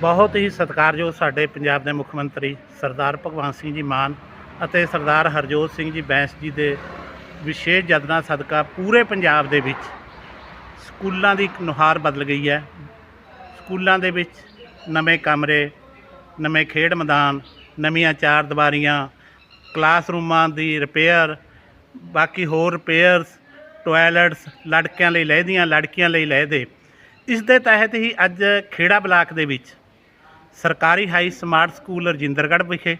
ਬਹੁਤ ਹੀ ਸਤਿਕਾਰਯੋਗ ਸਾਡੇ ਪੰਜਾਬ ਦੇ ਮੁੱਖ ਮੰਤਰੀ ਸਰਦਾਰ ਭਗਵੰਤ ਸਿੰਘ ਜੀ ਮਾਨ ਅਤੇ ਸਰਦਾਰ ਹਰਜੋਤ ਸਿੰਘ ਜੀ ਬੈਂਸ ਜੀ ਦੇ ਵਿਸ਼ੇਸ਼ ਯਤਨਾਂ ਸਦਕਾ ਪੂਰੇ ਪੰਜਾਬ ਦੇ ਵਿੱਚ ਸਕੂਲਾਂ ਦੀ ਨੁਹਾਰ ਬਦਲ ਗਈ ਹੈ। ਸਕੂਲਾਂ ਦੇ ਵਿੱਚ ਨਵੇਂ ਕਮਰੇ, ਨਵੇਂ ਖੇਡ ਮੈਦਾਨ, ਨਵੀਆਂ ਚਾਰ ਦੀਵਾਰੀਆਂ, ਕਲਾਸਰੂਮਾਂ ਦੀ ਰਿਪੇਅਰ, ਬਾਕੀ ਹੋਰ ਰਿਪੇਅਰਸ, ਟਾਇਲਟਸ ਲੜਕਿਆਂ ਲਈ ਲਹਿਦੀਆਂ ਲੜਕੀਆਂ ਲਈ ਲਹਿਦੇ ਇਸ ਦੇ ਤਹਿਤ ਹੀ ਅੱਜ ਖੇੜਾ ਬਲਾਕ ਦੇ ਵਿੱਚ ਸਰਕਾਰੀ ਹਾਈ ਸਮਾਰਟ ਸਕੂਲ ਰਜਿੰਦਰਗੜ੍ਹ ਵਿਖੇ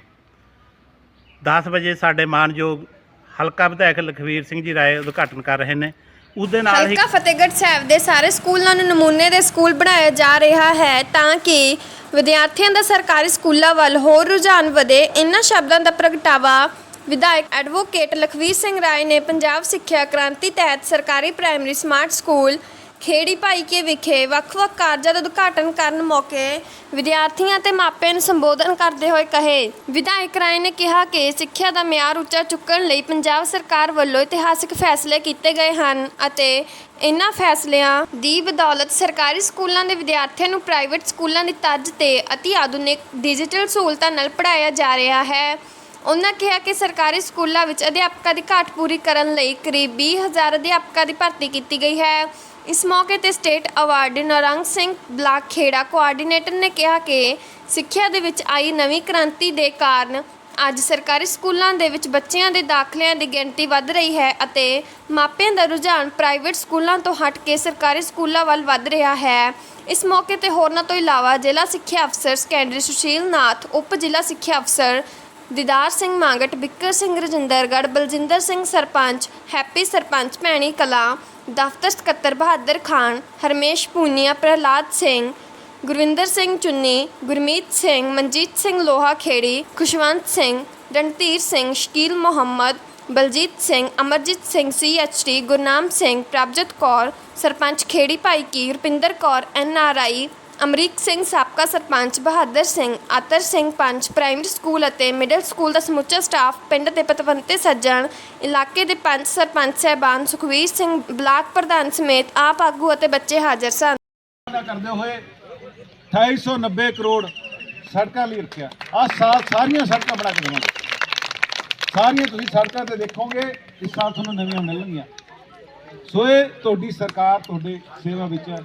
10 ਵਜੇ ਸਾਡੇ ਮਾਨਯੋਗ ਹਲਕਾ ਵਿਧਾਇਕ ਲਖਵੀਰ ਸਿੰਘ ਜੀ ਰਾਏ ਉਦਘਾਟਨ ਕਰ ਰਹੇ ਨੇ। ਉਸ ਨਾਲ ਹੀ ਹਲਕਾ ਫਤਿਹਗੜ੍ਹ ਸਾਹਿਬ ਦੇ ਸਾਰੇ ਸਕੂਲਾਂ ਨੂੰ ਨਮੂਨੇ ਦੇ ਸਕੂਲ ਬਣਾਇਆ ਜਾ ਰਿਹਾ ਹੈ ਤਾਂ ਕਿ ਵਿਦਿਆਰਥੀਆਂ ਦਾ ਸਰਕਾਰੀ ਸਕੂਲਾਂ ਵੱਲ ਹੋਰ ਰੁਝਾਨ ਵਧੇ। ਇਨ੍ਹਾਂ ਸ਼ਬਦਾਂ ਦਾ ਪ੍ਰਗਟਾਵਾ ਵਿਧਾਇਕ ਐਡਵੋਕੇਟ ਲਖਵੀਰ ਸਿੰਘ ਰਾਏ ਨੇ ਪੰਜਾਬ ਸਿੱਖਿਆ ਕ੍ਰਾਂਤੀ ਤਹਿਤ ਸਰਕਾਰੀ primary smart school Kheri Bhaike ਵਿਖੇ ਵੱਖ-ਵੱਖ ਕਾਰਜਾਂ ਦਾ ਉਦਘਾਟਨ ਕਰਨ ਮੌਕੇ ਵਿਦਿਆਰਥੀਆਂ ਤੇ ਮਾਪਿਆਂ ਨੂੰ ਸੰਬੋਧਨ ਕਰਦੇ ਹੋਏ ਕਹੇ। ਵਿਧਾਇਕ ਰਾਏ ਨੇ ਕਿਹਾ ਕਿ ਸਿੱਖਿਆ ਦਾ ਮਿਆਰ ਉੱਚਾ ਚੁੱਕਣ ਲਈ ਪੰਜਾਬ ਸਰਕਾਰ ਵੱਲੋਂ ਇਤਿਹਾਸਿਕ ਫੈਸਲੇ ਕੀਤੇ ਗਏ ਹਨ ਅਤੇ ਇਨ੍ਹਾਂ ਫੈਸਲਿਆਂ ਦੀ ਬਦੌਲਤ ਸਰਕਾਰੀ ਸਕੂਲਾਂ ਦੇ ਵਿਦਿਆਰਥੀਆਂ ਨੂੰ ਪ੍ਰਾਈਵੇਟ ਸਕੂਲਾਂ ਦੀ ਤਰਜ਼ ਤੇ ਅਤੀ ਆਧੁਨਿਕ ਡਿਜੀਟਲ ਸਹੂਲਤਾਂ ਨਾਲ ਪੜ੍ਹਾਇਆ ਜਾ ਰਿਹਾ ਹੈ। ਉਹਨਾਂ ਕਿਹਾ ਕਿ ਸਰਕਾਰੀ ਸਕੂਲਾਂ ਵਿੱਚ ਅਧਿਆਪਕਾਂ ਦੀ ਘਾਟ ਪੂਰੀ ਕਰਨ ਲਈ ਕਰੀਬ 20000 ਅਧਿਆਪਕਾਂ ਦੀ ਭਰਤੀ ਕੀਤੀ ਗਈ ਹੈ। ਇਸ ਮੌਕੇ ਤੇ state award Narang Singh block Khera coordinator ਨੇ ਕਿਹਾ ਕਿ ਸਿੱਖਿਆ ਦੇ ਵਿੱਚ ਆਈ ਨਵੀਂ ਕ੍ਰਾਂਤੀ ਦੇ ਕਾਰਨ ਅੱਜ ਸਰਕਾਰੀ ਸਕੂਲਾਂ ਦੇ ਵਿੱਚ ਬੱਚਿਆਂ ਦੇ ਦਾਖਲਿਆਂ ਦੀ ਗਿਣਤੀ ਵੱਧ ਰਹੀ ਹੈ ਅਤੇ ਮਾਪਿਆਂ ਦਾ ਰੁਝਾਨ ਪ੍ਰਾਈਵੇਟ ਸਕੂਲਾਂ ਤੋਂ ਹਟ ਕੇ ਸਰਕਾਰੀ ਸਕੂਲਾਂ ਵੱਲ ਵੱਧ ਰਿਹਾ ਹੈ। ਇਸ ਮੌਕੇ ਤੇ ਹੋਰਨਾਂ ਤੋਂ ਇਲਾਵਾ ਜ਼ਿਲ੍ਹਾ ਸਿੱਖਿਆ ਅਫਸਰ ਸੈਕੰਡਰੀ ਸੁਸ਼ੀਲ ਨਾਥ, ਉਪ ਜ਼ਿਲ੍ਹਾ ਸਿੱਖਿਆ ਅਫਸਰ ਦੀਦਾਰ ਸਿੰਘ ਮੰਗਟ, ਬਿੱਕਰ ਸਿੰਘ ਰਜਿੰਦਰਗੜ੍ਹ, ਬਲਜਿੰਦਰ ਸਿੰਘ ਸਰਪੰਚ, ਹੈਪੀ ਸਰਪੰਚ ਭੈਣੀ ਕਲਾਂ, ਦਫ਼ਤਰ ਸਕੱਤਰ ਬਹਾਦਰ ਖਾਨ, ਹਰਮੇਸ਼ ਪੂਨੀਆ, ਪ੍ਰਹਲਾਦ ਸਿੰਘ, ਗੁਰਵਿੰਦਰ ਸਿੰਘ ਚੁੰਨੀ, ਗੁਰਮੀਤ ਸਿੰਘ, ਮਨਜੀਤ ਸਿੰਘ ਲੋਹਾ ਖੇੜੀ ਖੁਸ਼ਵੰਤ ਸਿੰਘ, ਰਣਧੀਰ ਸਿੰਘ, ਸ਼ਕੀਲ ਮੁਹੰਮਦ, ਬਲਜੀਤ ਸਿੰਘ, ਅਮਰਜੀਤ ਸਿੰਘ ਸੀਐਚਟੀ ਗੁਰਨਾਮ ਸਿੰਘ, ਪ੍ਰਭਜਤ ਕੌਰ, ਸਰਪੰਚ ਖੇੜੀ ਭਾਈ ਕੀ, ਰੁਪਿੰਦਰ ਕੌਰ ਐਨਆਰਆਈ ਅਮਰੀਕ ਸਿੰਘ ਸਾਬਕਾ ਸਰਪੰਚ, ਬਹਾਦਰ ਸਿੰਘ, ਆਤਰ ਸਿੰਘ ਪੰਚ, ਪ੍ਰਾਇਮਰੀ ਸਕੂਲ ਅਤੇ ਮਿਡਲ ਸਕੂਲ ਦਾ ਸਮੁੱਚਾ ਸਟਾਫ, ਪਿੰਡ ਦੇ ਪਤਵੰਤੇ ਸੱਜਣ, ਇਲਾਕੇ ਦੇ ਪੰਚ ਸਰਪੰਚ ਸਹਿਬਾਨ ਸੁਖਵੀਰ ਸਿੰਘ, ਬਲਾਕ ਪ੍ਰਧਾਨ ਸਮੇਤ ਆਪ ਆਗੂ ਅਤੇ ਬੱਚੇ ਹਾਜ਼ਰ ਸਨ। ਦਾ ਕਰਦੇ ਹੋਏ 2890 ਕਰੋੜ ਸੜਕਾਂ ਲਈ ਰੱਖਿਆ। ਆ ਸਾਲ ਸਾਰੀਆਂ ਸੜਕਾਂ ਬਣਾ ਕੇ ਦੇਵਾਂਗੇ। ਸਾਰੀਆਂ ਤੁਸੀਂ ਸੜਕਾਂ ਤੇ ਦੇਖੋਗੇ, ਇਸ ਸਾਲ ਤੁਹਾਨੂੰ ਨਵੀਆਂ ਮਿਲਣਗੀਆਂ। ਸੋ ਇਹ ਤੁਹਾਡੀ ਸਰਕਾਰ, ਤੁਹਾਡੇ ਸੇਵਾ ਵਿੱਚ ਹੈ।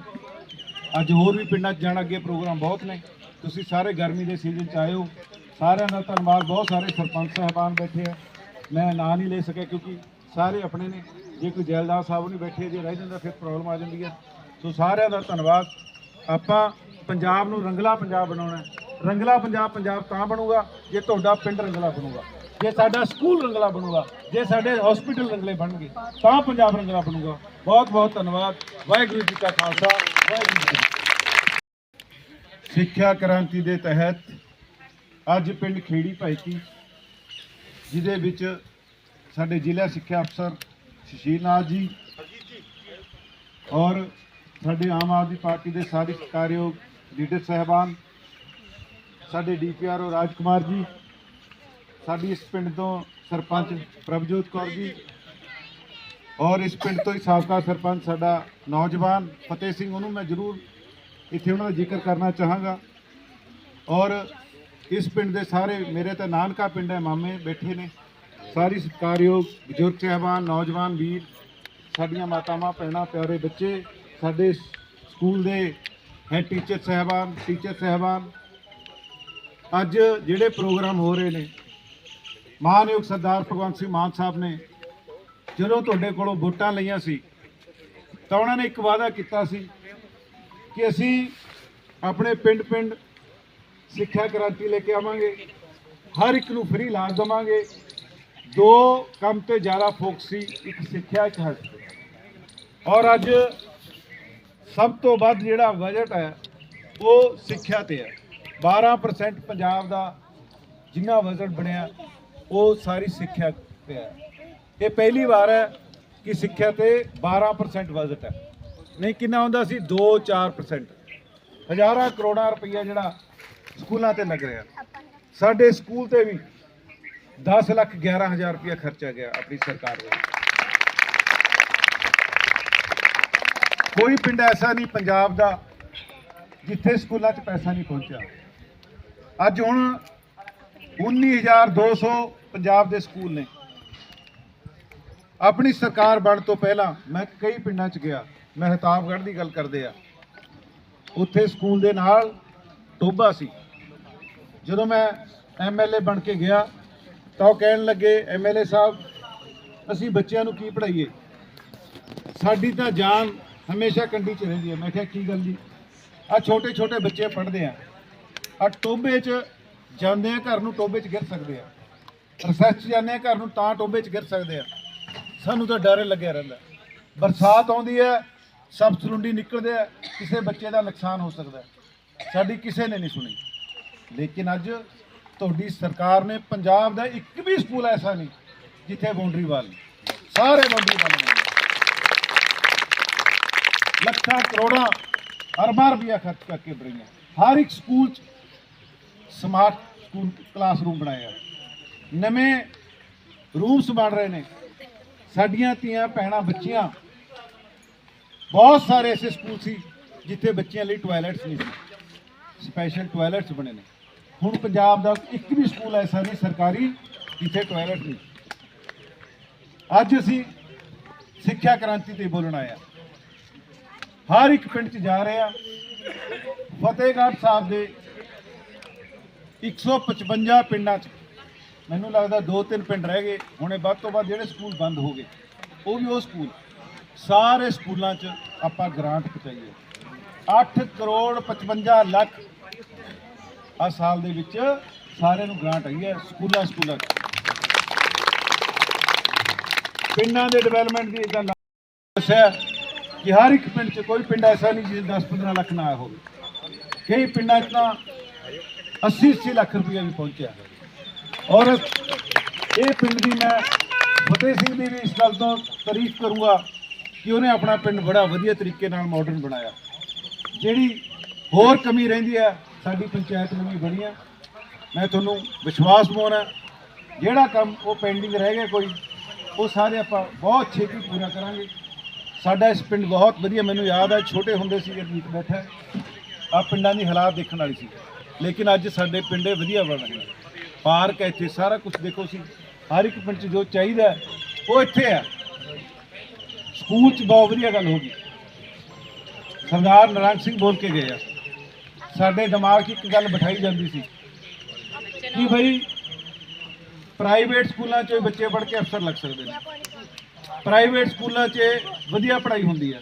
ਅੱਜ ਹੋਰ ਵੀ ਪਿੰਡਾਂ 'ਚ ਜਾਣ ਅੱਗੇ ਪ੍ਰੋਗਰਾਮ ਬਹੁਤ ਨੇ। ਤੁਸੀਂ ਸਾਰੇ ਗਰਮੀ ਦੇ ਸੀਜ਼ਨ 'ਚ ਆਏ ਹੋ। ਸਾਰਿਆਂ ਦਾ ਧੰਨਵਾਦ, ਬਹੁਤ ਸਾਰੇ ਸਰਪੰਚ ਸਾਹਿਬਾਨ ਬੈਠੇ ਆ। ਮੈਂ ਨਾਂ ਨਹੀਂ ਲੈ ਸਕਿਆ ਕਿਉਂਕਿ ਸਾਰੇ ਆਪਣੇ ਨੇ। ਜੇ ਕੋਈ ਜੈਲਦਾਰ ਸਾਹਿਬ ਨਹੀਂ ਬੈਠੇ, ਜੇ ਰਹਿ ਜਾਂਦਾ, ਫਿਰ ਪ੍ਰੋਬਲਮ ਆ ਜਾਂਦੀ ਹੈ ਸੋ ਸਾਰਿਆਂ ਦਾ ਧੰਨਵਾਦ। ਆਪਾਂ ਪੰਜਾਬ ਨੂੰ ਰੰਗਲਾ ਪੰਜਾਬ ਬਣਾਉਣਾ ਰੰਗਲਾ ਪੰਜਾਬ ਪੰਜਾਬ ਤਾਂ ਬਣੂਗਾ, ਜੇ ਤੁਹਾਡਾ ਪਿੰਡ ਰੰਗਲਾ ਬਣੂਗਾ। ਜੇ ਸਾਡਾ ਸਕੂਲ ਰੰਗਲਾ ਬਣੂਗਾ, ਜੇ ਸਾਡੇ ਹਸਪੀਟਲ ਰੰਗਲੇ ਬਣਨਗੇ, ਤਾਂ ਪੰਜਾਬ ਰੰਗਲਾ ਬਣੂਗਾ। ਬਹੁਤ ਬਹੁਤ ਧੰਨਵਾਦ। ਵਾਹਿਗੁਰੂ ਜੀ ਕਾ ਖਾਲਸਾ। ਸਿੱਖਿਆ ਕ੍ਰਾਂਤੀ ਦੇ ਤਹਿਤ ਅੱਜ ਪਿੰਡ ਖੇੜੀ ਭਾਈਕੀ, ਜਿਹਦੇ ਵਿੱਚ ਸਾਡੇ ਜ਼ਿਲ੍ਹਾ ਸਿੱਖਿਆ ਅਫਸਰ ਸੁਸ਼ੀਲ ਨਾਥ ਜੀ ਔਰ ਸਾਡੇ ਆਮ ਆਦਮੀ ਪਾਰਟੀ ਦੇ ਸਾਰੇ ਸਤਿਕਾਰਯੋਗ ਲੀਡਰ ਸਹਿਬਾਨ, ਸਾਡੇ ਡੀਪੀਆਰਓ ਰਾਜਕੁਮਾਰ ਜੀ, ਸਾਡੀ ਇਸ ਪਿੰਡ ਤੋਂ ਸਰਪੰਚ ਪ੍ਰਭਜੋਤ ਕੌਰ ਜੀ ਔਰ ਇਸ ਪਿੰਡ ਤੋਂ ਹੀ ਸਾਬਕਾ ਸਰਪੰਚ ਸਾਡਾ ਨੌਜਵਾਨ ਫਤਿਹ ਸਿੰਘ, ਉਹਨੂੰ ਮੈਂ ਜ਼ਰੂਰ ਇੱਥੇ ਉਹਨਾਂ ਦਾ ਜ਼ਿਕਰ ਕਰਨਾ ਚਾਹਾਂਗਾ। ਔਰ ਇਸ ਪਿੰਡ ਦੇ ਸਾਰੇ, ਮੇਰੇ ਤਾਂ ਨਾਨਕਾ ਪਿੰਡ ਹੈ, ਮਾਮੇ ਬੈਠੇ ਨੇ। ਸਾਰੀ ਸਤਿਕਾਰਯੋਗ ਬਜ਼ੁਰਗ, ਸਹਿਬਾਨ, ਨੌਜਵਾਨ ਵੀਰ, ਸਾਡੀਆਂ ਮਾਤਾਵਾਂ, ਭੈਣਾਂ, ਪਿਆਰੇ ਬੱਚੇ, ਸਾਡੇ ਸਕੂਲ ਦੇ ਹੈਡ ਟੀਚਰ ਸਹਿਬਾਨ ਟੀਚਰ ਸਹਿਬਾਨ, ਅੱਜ ਜਿਹੜੇ ਪ੍ਰੋਗਰਾਮ ਹੋ ਰਹੇ ਨੇ ਮਾਨਯੋਗ ਸਰਦਾਰ ਭਗਵੰਤ ਸਿੰਘ ਮਾਨ ਸਾਹਿਬ ਨੇ ਜਦੋਂ ਤੁਹਾਡੇ ਕੋਲੋਂ ਵੋਟਾਂ ਲਈਆਂ ਸੀ, ਤਾਂ ਉਹਨਾਂ ਨੇ ਇੱਕ ਵਾਅਦਾ ਕੀਤਾ ਸੀ ਕਿ ਅਸੀਂ ਆਪਣੇ ਪਿੰਡ-ਪਿੰਡ ਸਿੱਖਿਆ ਕ੍ਰਾਂਤੀ ਲੈ ਕੇ ਆਵਾਂਗੇ, ਹਰ ਇੱਕ ਨੂੰ ਫ੍ਰੀ ਇਲਾਜ ਦੇਵਾਂਗੇ। ਦੋ ਕੰਮ ਤੇ ਜ਼ਿਆਦਾ ਫੋਕਸ ਸੀ, ਇੱਕ ਸਿੱਖਿਆ ਇੱਕ ਹੈਲਥ ਔਰ ਅੱਜ ਸਭ ਤੋਂ ਵੱਧ ਜਿਹੜਾ ਬਜਟ ਹੈ, ਉਹ ਸਿੱਖਿਆ ਤੇ ਹੈ। 12% ਪੰਜਾਬ ਦਾ ਜਿੰਨਾ ਬਜਟ ਬਣਿਆ, ਉਹ ਸਾਰੀ ਸਿੱਖਿਆ ਤੇ ਹੈ। ਇਹ ਪਹਿਲੀ ਵਾਰ ਹੈ ਕਿ ਸਿੱਖਿਆ ਤੇ 12% ਬਜਟ ਹੈ। ਨਹੀਂ, ਕਿੰਨਾ ਹੁੰਦਾ ਸੀ? 2-4% ਹਜ਼ਾਰਾਂ ਕਰੋੜਾਂ ਰੁਪਈਆ ਜਿਹੜਾ ਸਕੂਲਾਂ ਤੇ ਲੱਗ ਰਿਹਾ। ਸਾਡੇ ਸਕੂਲ ਤੇ ਵੀ 10 ਲੱਖ 11 ਹਜ਼ਾਰ ਰੁਪਇਆ ਖਰਚਿਆ ਗਿਆ ਆਪਣੀ ਸਰਕਾਰ ਵੱਲੋਂ। ਕੋਈ ਪਿੰਡ ਐਸਾ ਨਹੀਂ ਪੰਜਾਬ ਦਾ ਜਿੱਥੇ ਸਕੂਲਾਂ 'ਚ ਪੈਸਾ ਨਹੀਂ ਪਹੁੰਚਿਆ। ਅੱਜ ਹੁਣ 19200 ਪੰਜਾਬ ਦੇ ਸਕੂਲ ਨੇ। ਆਪਣੀ ਸਰਕਾਰ ਬਣ ਤੋਂ ਪਹਿਲਾਂ ਮੈਂ ਕਈ ਪਿੰਡਾਂ 'ਚ ਗਿਆ। ਮਹਿਤਾਬਗੜ੍ਹ ਦੀ ਗੱਲ ਕਰਦੇ ਆ। ਉੱਥੇ ਸਕੂਲ ਦੇ ਨਾਲ ਟੋਬਾ ਸੀ। ਜਦੋਂ ਮੈਂ ਐਮਐਲਏ ਬਣ ਕੇ ਗਿਆ, ਤਾਂ ਉਹ ਕਹਿਣ ਲੱਗੇ ਐਮਐਲਏ ਸਾਹਿਬ, ਅਸੀਂ ਬੱਚਿਆਂ ਨੂੰ ਕੀ ਪੜ੍ਹਾਈਏ? ਸਾਡੀ ਤਾਂ ਜਾਨ ਹਮੇਸ਼ਾ ਕੰਡੀ 'ਚ ਰਹਿੰਦੀ ਹੈ। ਮੈਂ ਕਿਹਾ, ਕੀ ਗੱਲ ਜੀ? ਆ ਛੋਟੇ ਛੋਟੇ ਬੱਚੇ ਪੜ੍ਹਦੇ ਆ। ਆ ਟੋਬੇ 'ਚ ਜਾਂਦੇ ਆ ਘਰ ਨੂੰ ਟੋਬੇ 'ਚ ਗਿਰ ਸਕਦੇ ਆ। ਰਿਸਰਚ 'ਚ ਜਾਂਦੇ ਆ ਘਰ ਨੂੰ, ਤਾਂ ਟੋਬੇ 'ਚ ਗਿਰ ਸਕਦੇ ਆ। ਸਾਨੂੰ ਤਾਂ ਡਰ ਲੱਗਿਆ ਰਹਿੰਦਾ। ਬਰਸਾਤ ਆਉਂਦੀ ਹੈ, ਸਭ ਸਰੁੰਡੀ ਨਿਕਲਦੇ ਆ ਕਿਸੇ ਬੱਚੇ ਦਾ ਨੁਕਸਾਨ ਹੋ ਸਕਦਾ ਸਾਡੀ ਕਿਸੇ ਨੇ ਨਹੀਂ ਸੁਣੀ। ਲੇਕਿਨ ਅੱਜ ਤੁਹਾਡੀ ਸਰਕਾਰ ਨੇ ਪੰਜਾਬ ਦਾ ਇੱਕ ਵੀ ਸਕੂਲ ਐਸਾ ਨਹੀਂ ਜਿੱਥੇ ਬਾਉਂਡਰੀ ਵਾਲ ਨਹੀਂ। ਸਾਰੇ ਬਾਉਂਡਰੀ ਵਾਲ ਨੇ ਲੱਖਾਂ ਕਰੋੜਾਂ ਅਰਬਾਂ ਰੁਪਇਆ ਖਰਚ ਕਰਕੇ ਬਣਾਈਆਂ। ਹਰ ਇੱਕ ਸਕੂਲ 'ਚ ਸਮਾਰਟ ਸਕੂਲ ਕਲਾਸਰੂਮ ਬਣਾਇਆ। ਨਵੇਂ ਰੂਮਸ ਬਣ ਰਹੇ ਨੇ। ਸਾਡੀਆਂ ਧੀਆਂ, ਭੈਣਾਂ, ਬੱਚੀਆਂ। ਬਹੁਤ ਸਾਰੇ ਐਸੇ ਸਕੂਲ ਸੀ ਜਿੱਥੇ ਬੱਚਿਆਂ ਲਈ ਟਾਇਲਟਸ ਨਹੀਂ ਸੀ। ਸਪੈਸ਼ਲ ਟਾਇਲਟਸ ਬਣੇ ਨੇ। ਹੁਣ ਪੰਜਾਬ ਦਾ ਇੱਕ ਵੀ ਸਕੂਲ ਐਸਾ ਨਹੀਂ, ਸਰਕਾਰੀ, ਜਿੱਥੇ ਟਾਇਲਟ ਨਹੀਂ। ਅੱਜ ਅਸੀਂ ਸਿੱਖਿਆ ਕ੍ਰਾਂਤੀ ਤੇ ਬੋਲਣ ਆਇਆ ਹਰ ਇੱਕ ਪਿੰਡ 'ਚ ਜਾ ਰਹੇ ਆ ਫਤਿਹਗੜ੍ਹ ਸਾਹਿਬ ਦੇ 155 ਪਿੰਡਾਂ 'ਚ ਮੈਨੂੰ ਲੱਗਦਾ ਦੋ ਤਿੰਨ ਪਿੰਡ ਰਹਿ ਗਏ। ਹੁਣੇ ਵੱਧ ਤੋਂ ਵੱਧ ਜਿਹੜੇ ਸਕੂਲ ਬੰਦ ਹੋ ਗਏ, ਉਹ ਵੀ ਉਹ ਸਕੂਲ। ਸਾਰੇ ਸਕੂਲਾਂ 'ਚ ਆਪਾਂ ਗ੍ਰਾਂਟ ਪਹੁੰਚਾਈਏ। 8 ਕਰੋੜ 55 ਲੱਖ ਆ ਸਾਲ ਦੇ ਵਿੱਚ ਸਾਰਿਆਂ ਨੂੰ ਗ੍ਰਾਂਟ ਆਈ ਹੈ, ਸਕੂਲਾਂ ਸਕੂਲਾਂ 'ਚ। ਪਿੰਡਾਂ ਦੇ ਡਿਵੈਲਪਮੈਂਟ ਦੀ ਗੱਲ ਦੱਸਿਆ ਕਿ ਹਰ ਇੱਕ ਪਿੰਡ 'ਚ ਕੋਈ ਪਿੰਡ ਐਸਾ ਨਹੀਂ ਜਿਹਦੇ 10-15 ਲੱਖ ਨਾ ਆਇਆ ਹੋਵੇ। ਕਈ ਪਿੰਡਾਂ 'ਚ ਤਾਂ 80-80 ਲੱਖ ਰੁਪਏ ਵੀ ਪਹੁੰਚਿਆ। ਹੈ ਔਰ ਇਹ ਪਿੰਡ ਦੀ ਮੈਂ ਫਤਿਹ ਸਿੰਘ ਦੀ ਵੀ ਇਸ ਗੱਲ ਤੋਂ ਤਾਰੀਫ ਕਰੂੰਗਾ ਕਿ ਉਹਨੇ ਆਪਣਾ ਪਿੰਡ ਬੜਾ ਵਧੀਆ ਤਰੀਕੇ ਨਾਲ ਮਾਡਰਨ ਬਣਾਇਆ। ਜਿਹੜੀ ਹੋਰ ਕਮੀ ਰਹਿੰਦੀ ਹੈ, ਸਾਡੀ ਪੰਚਾਇਤ ਨੂੰ ਵੀ ਬਣੀ ਹੈ। ਮੈਂ ਤੁਹਾਨੂੰ ਵਿਸ਼ਵਾਸ ਦਿਵਾਉਣਾ, ਜਿਹੜਾ ਕੰਮ ਉਹ ਪੈਂਡਿੰਗ ਰਹਿ ਗਿਆ ਕੋਈ, ਉਹ ਸਾਰੇ ਆਪਾਂ ਬਹੁਤ ਛੇਤੀ ਪੂਰਾ ਕਰਾਂਗੇ। ਸਾਡਾ ਇਸ ਪਿੰਡ ਬਹੁਤ ਵਧੀਆ, ਮੈਨੂੰ ਯਾਦ ਹੈ, ਛੋਟੇ ਹੁੰਦੇ ਸੀ ਜੀਤ ਬੈਠਾ ਆ ਪਿੰਡਾਂ ਦੀ ਹਾਲਾਤ ਦੇਖਣ ਵਾਲੀ ਸੀ। ਲੇਕਿਨ ਅੱਜ ਸਾਡੇ ਪਿੰਡੇ ਵਧੀਆ ਬਣ ਰਹੇ ਨੇ ਪਾਰਕ ਹੈ ਇੱਥੇ, ਸਾਰਾ ਕੁਝ ਦੇਖੋ ਸੀ ਹਰ ਇੱਕ ਪਿੰਡ 'ਚ ਜੋ ਚਾਹੀਦਾ ਉਹ ਇੱਥੇ ਹੈ। ਸਕੂਲ 'ਚ ਬਹੁਤ ਵਧੀਆ ਗੱਲ ਹੋ ਗਈ। ਸਰਦਾਰ ਨਰੰਗ ਸਿੰਘ ਬੋਲ ਕੇ ਗਏ ਆ। ਸਾਡੇ ਦਿਮਾਗ 'ਚ ਇੱਕ ਗੱਲ ਬਿਠਾਈ ਜਾਂਦੀ ਸੀ ਕਿ ਭਈ ਪ੍ਰਾਈਵੇਟ ਸਕੂਲਾਂ 'ਚ ਬੱਚੇ ਪੜ੍ਹ ਕੇ ਅਫਸਰ ਲੱਗ ਸਕਦੇ ਨੇ। ਪ੍ਰਾਈਵੇਟ ਸਕੂਲਾਂ 'ਚ ਵਧੀਆ ਪੜ੍ਹਾਈ ਹੁੰਦੀ ਹੈ।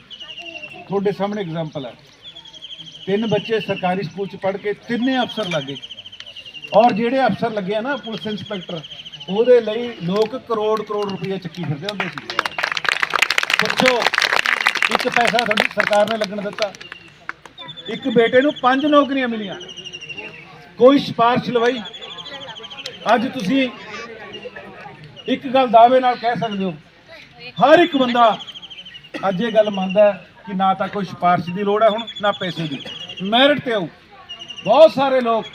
ਤੁਹਾਡੇ ਸਾਹਮਣੇ ਐਗਜ਼ਾਮਪਲ ਹੈ। ਤਿੰਨ ਬੱਚੇ ਸਰਕਾਰੀ ਸਕੂਲ 'ਚ ਪੜ੍ਹ ਕੇ ਤਿੰਨੇ ਅਫਸਰ ਲੱਗੇ ਔਰ ਜਿਹੜੇ ਅਫਸਰ ਲੱਗੇ ਆ ਨਾ ਪੁਲਿਸ ਇੰਸਪੈਕਟਰ, ਉਹਦੇ ਲਈ ਲੋਕ ਕਰੋੜ ਕਰੋੜ ਰੁਪਏ ਚੱਕੀ ਫਿਰਦੇ ਹੁੰਦੇ ਸੀ। ਪੁੱਛੋ, ਇੱਕ ਪੈਸਾ ਤੁਹਾਡੀ ਸਰਕਾਰ ਨੇ ਲੱਗਣ ਦਿੱਤਾ। ਇੱਕ ਬੇਟੇ ਨੂੰ ਪੰਜ ਨੌਕਰੀਆਂ ਮਿਲੀਆਂ। ਕੋਈ ਸਿਫਾਰਿਸ਼ ਲਵਾਈ। ਅੱਜ ਤੁਸੀਂ ਇੱਕ ਗੱਲ ਦਾਅਵੇ ਨਾਲ ਕਹਿ ਸਕਦੇ ਹੋ। ਹਰ ਇੱਕ ਬੰਦਾ ਅੱਜ ਇਹ ਗੱਲ ਮੰਨਦਾ ਕਿ ਨਾ ਤਾਂ ਕੋਈ ਸਿਫਾਰਿਸ਼ ਦੀ ਲੋੜ ਹੈ ਹੁਣ, ਨਾ ਪੈਸੇ ਦੀ। ਮੈਰਿਟ ਤੇ ਆਉ ਬਹੁਤ ਸਾਰੇ ਲੋਕ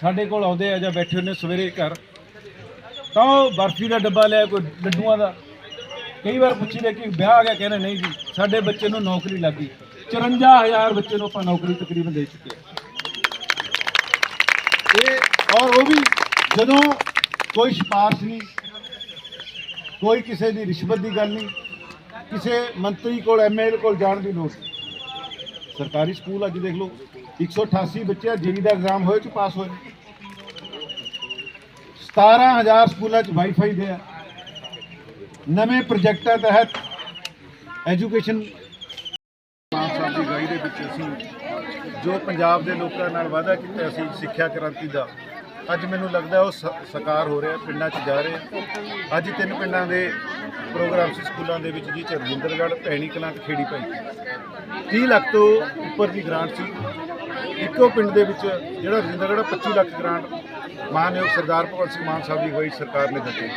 ਸਾਡੇ ਕੋਲ ਆਉਂਦੇ ਆ ਜਾਂ ਬੈਠੇ ਹੁੰਦੇ ਸਵੇਰੇ ਘਰ, ਤਾਂ ਉਹ ਬਰਫੀ ਦਾ ਡੱਬਾ ਲਿਆ ਕੋਈ ਲੱਡੂਆਂ ਦਾ। ਕਈ ਵਾਰ ਪੁੱਛੀ ਪੁੱਛੀਦੇ ਕਿ ਵਿਆਹ ਆ ਗਿਆ, ਕਹਿੰਦੇ ਨਹੀਂ ਜੀ, ਸਾਡੇ ਬੱਚੇ ਨੂੰ ਨੌਕਰੀ ਲੱਗੀ 54000 ਬੱਚੇ ਨੂੰ ਆਪਾਂ ਨੌਕਰੀ ਤਕਰੀਬਨ ਦੇ ਚੁੱਕੇ ਹਾਂ ਇਹ, ਔਰ ਉਹ ਵੀ ਜਦੋਂ ਕੋਈ ਸਿਫਾਰਿਸ਼ ਨਹੀਂ, ਕੋਈ ਕਿਸੇ ਦੀ ਰਿਸ਼ਵਤ ਦੀ ਗੱਲ ਨਹੀਂ, ਕਿਸੇ ਮੰਤਰੀ ਕੋਲ ਐਮਐਲਏ ਕੋਲ ਜਾਣ ਦੀ ਲੋੜ ਨਹੀਂ। ਸਰਕਾਰੀ ਸਕੂਲ ਅੱਜ ਦੇਖ ਲਓ 188 ਬੱਚੇ ਜੀਰੀ ਦਾ ਐਗਜ਼ਾਮ ਹੋਏ ਚ ਪਾਸ ਹੋਏ? 17000 ਸਕੂਲਾਂ ਚ ਵਾਈਫਾਈ ਦੇ ਆ। ਨਵੇਂ ਪ੍ਰੋਜੈਕਟਾਂ ਤਹਿਤ ਐਜੂਕੇਸ਼ਨ ਮਾਨ ਸਾਹਿਬ ਦੀ ਗਾਈ ਦੇ ਵਿੱਚ ਅਸੀਂ ਜੋ ਪੰਜਾਬ ਦੇ ਲੋਕਾਂ ਨਾਲ ਵਾਅਦਾ ਕੀਤਾ ਸੀ ਸਿੱਖਿਆ ਕ੍ਰਾਂਤੀ ਦਾ, ਅੱਜ ਮੈਨੂੰ ਲੱਗਦਾ ਉਹ ਸ- ਸਾਕਾਰ ਹੋ ਰਿਹਾ, ਪਿੰਡਾਂ 'ਚ ਜਾ ਰਹੇ। ਅੱਜ ਤਿੰਨ ਪਿੰਡਾਂ ਦੇ ਪ੍ਰੋਗਰਾਮ ਸੀ ਸਕੂਲਾਂ ਦੇ ਵਿੱਚ ਜੀ ਚ ਰਜਿੰਦਰਗੜ੍ਹ, ਭੈਣੀ ਕਲਾਂ ਖੇੜੀ ਪਈ 30 ਲੱਖ ਤੋਂ ਉੱਪਰ ਦੀ ਗ੍ਰਾਂਟ ਸੀ। ਇੱਕੋ ਪਿੰਡ ਦੇ ਵਿੱਚ ਜਿਹੜਾ ਰਜਿੰਦਰਗੜ੍ਹ 25 ਲੱਖ ਗ੍ਰਾਂਟ ਮਾਨਯੋਗ ਸਰਦਾਰ ਭਗਵੰਤ ਸਿੰਘ ਮਾਨ ਸਾਹਿਬ ਦੀ ਹੋਈ ਸਰਕਾਰ ਨੇ ਦਿੱਤੀ।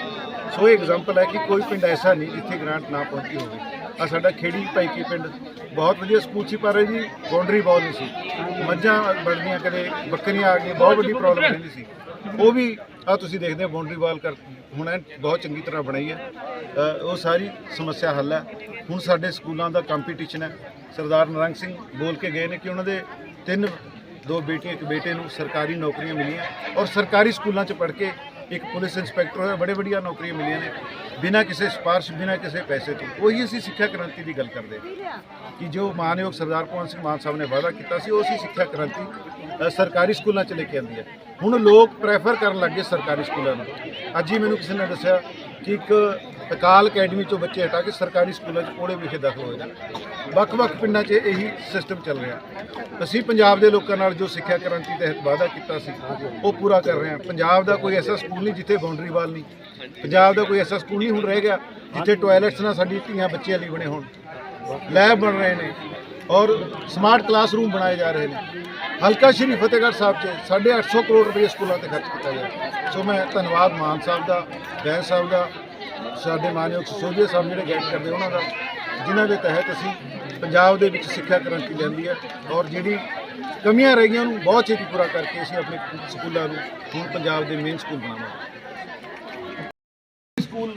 ਸੋ ਇਹ ਐਗਜ਼ਾਮਪਲ ਹੈ ਕਿ ਕੋਈ ਪਿੰਡ ਐਸਾ ਨਹੀਂ ਜਿੱਥੇ ਗ੍ਰਾਂਟ ਨਾ ਪਹੁੰਚੀ ਹੋਵੇ। ਆ ਸਾਡਾ ਖੇੜੀ ਭਾਈਕੀ ਪਿੰਡ ਬਹੁਤ ਵਧੀਆ ਸਕੂਲ ਸੀ ਪਰ ਇਹਦੀ ਬਾਉਂਡਰੀ ਬਹੁਤ ਨਹੀਂ ਸੀ। ਮੱਝਾਂ ਬਣਦੀਆਂ ਕਦੇ, ਬੱਕਰੀਆਂ ਆ ਗਈਆਂ, ਬਹੁਤ ਵੱਡੀ ਪ੍ਰੋਬਲਮ ਰਹਿੰਦੀ ਸੀ। ਉਹ ਵੀ ਆ ਤੁਸੀਂ ਦੇਖਦੇ ਹੋ ਬਾਉਂਡਰੀ ਵਾਲ ਕਰ, ਹੁਣ ਐਨ ਬਹੁਤ ਚੰਗੀ ਤਰ੍ਹਾਂ ਬਣਾਈ ਹੈ। ਉਹ ਸਾਰੀ ਸਮੱਸਿਆ ਹੱਲ ਹੈ। ਹੁਣ ਸਾਡੇ ਸਕੂਲਾਂ ਦਾ ਕੰਪੀਟੀਸ਼ਨ ਹੈ। ਸਰਦਾਰ ਨਰੰਗ ਸਿੰਘ ਬੋਲ ਕੇ ਗਏ ਨੇ ਕਿ ਉਹਨਾਂ ਦੇ ਤਿੰਨ ਦੋ ਬੇਟੀਆਂ, ਇੱਕ ਬੇਟੇ ਨੂੰ ਸਰਕਾਰੀ ਨੌਕਰੀਆਂ ਮਿਲੀਆਂ ਔਰ ਸਰਕਾਰੀ ਸਕੂਲਾਂ 'ਚ ਪੜ੍ਹ ਕੇ ਇੱਕ ਪੁਲਿਸ ਇੰਸਪੈਕਟਰ ਹੋਇਆ, ਬੜੇ ਵਧੀਆ ਨੌਕਰੀਆਂ ਮਿਲੀਆਂ ਨੇ, ਬਿਨਾਂ ਕਿਸੇ ਸਿਫਾਰਿਸ਼, ਬਿਨਾਂ ਕਿਸੇ ਪੈਸੇ ਤੋਂ। ਉਹੀ ਅਸੀਂ ਸਿੱਖਿਆ ਕ੍ਰਾਂਤੀ ਦੀ ਗੱਲ ਕਰਦੇ ਹਾਂ। ਕਿ ਜੋ ਮਾਨਯੋਗ ਸਰਦਾਰ ਭਗਵੰਤ ਸਿੰਘ ਮਾਨ ਸਾਹਿਬ ਨੇ ਵਾਅਦਾ ਕੀਤਾ ਸੀ, ਉਹ ਅਸੀਂ ਸਿੱਖਿਆ ਕ੍ਰਾਂਤੀ ਸਰਕਾਰੀ ਸਕੂਲਾਂ 'ਚ ਲੈ ਕੇ ਆਂਦੀ ਹੈ। ਹੁਣ ਲੋਕ ਪ੍ਰੈਫਰ ਕਰਨ ਲੱਗੇ ਸਰਕਾਰੀ ਸਕੂਲਾਂ ਨੂੰ। ਅੱਜ ਹੀ ਮੈਨੂੰ ਕਿਸੇ ਨੇ ਦੱਸਿਆ ਕਿ ਇੱਕ ਅਕਾਲ ਅਕੈਡਮੀ ਚੋਂ ਬੱਚੇ ਹਟਾ ਕੇ ਸਰਕਾਰੀ ਸਕੂਲਾਂ 'ਚ ਕੋੜੇ ਵਿਖੇ ਦਾਖਲ ਹੋਏ ਨੇ। ਵੱਖ-ਵੱਖ ਪਿੰਡਾਂ 'ਚ ਇਹੀ ਸਿਸਟਮ ਚੱਲ ਰਿਹਾ। ਅਸੀਂ ਪੰਜਾਬ ਦੇ ਲੋਕਾਂ ਨਾਲ ਜੋ ਸਿੱਖਿਆ ਕ੍ਰਾਂਤੀ ਤਹਿਤ ਵਾਅਦਾ ਕੀਤਾ ਸੀ, ਉਹ ਪੂਰਾ ਕਰ ਰਹੇ ਹਾਂ। ਪੰਜਾਬ ਦਾ ਕੋਈ ਐਸਾ ਸਕੂਲ ਨਹੀਂ ਜਿੱਥੇ ਬਾਉਂਡਰੀ ਵਾਲ ਨਹੀਂ। ਪੰਜਾਬ ਦਾ ਕੋਈ ਐਸਾ ਸਕੂਲ ਨਹੀਂ ਹੁਣ ਰਹਿ ਗਿਆ ਜਿੱਥੇ ਟਾਇਲਟਸ ਨਾਲ ਸਾਡੀ ਧੀਆਂ ਬੱਚਿਆਂ ਲਈ ਬਣੇ ਹੋਣ। ਲੈਬ ਬਣ ਰਹੇ ਨੇ ਔਰ ਸਮਾਰਟ ਕਲਾਸਰੂਮ ਬਣਾਏ ਜਾ ਰਹੇ ਨੇ। ਹਲਕਾ ਸ਼੍ਰੀ ਫਤਿਹਗੜ੍ਹ ਸਾਹਿਬ 'ਚ 850 ਕਰੋੜ ਰੁਪਏ ਸਕੂਲਾਂ ਤੇ ਖਰਚ ਕੀਤਾ ਜਾ ਸੋ ਮੈਂ ਧੰਨਵਾਦ ਮਾਨ ਸਾਹਿਬ ਦਾ ਬੈਂਸ ਸਾਹਿਬ ਦਾ ਸਾਡੇ ਮਾਨਯੋਗ ਸੋਝੇ ਸਾਹਿਬ ਜਿਹੜੇ ਗਾਈਡ ਕਰਦੇ ਉਹਨਾਂ ਦਾ ਜਿਨ੍ਹਾਂ ਦੇ ਤਹਿਤ ਅਸੀਂ ਪੰਜਾਬ ਦੇ ਵਿੱਚ ਸਿੱਖਿਆ ਕ੍ਰਾਂਤੀ ਲੈਂਦੀ ਹੈ ਔਰ ਜਿਹੜੀ ਕਮੀਆਂ ਰਹਿ ਗਈਆਂ ਉਹਨੂੰ ਬਹੁਤ ਛੇਤੀ ਪੂਰਾ ਕਰਕੇ ਅਸੀਂ ਆਪਣੇ ਸਕੂਲਾਂ ਨੂੰ ਹੁਣ ਪੰਜਾਬ ਦੇ ਮੇਨ ਸਕੂਲ ਬਣਾਵਾਂਗੇ। ਸਕੂਲ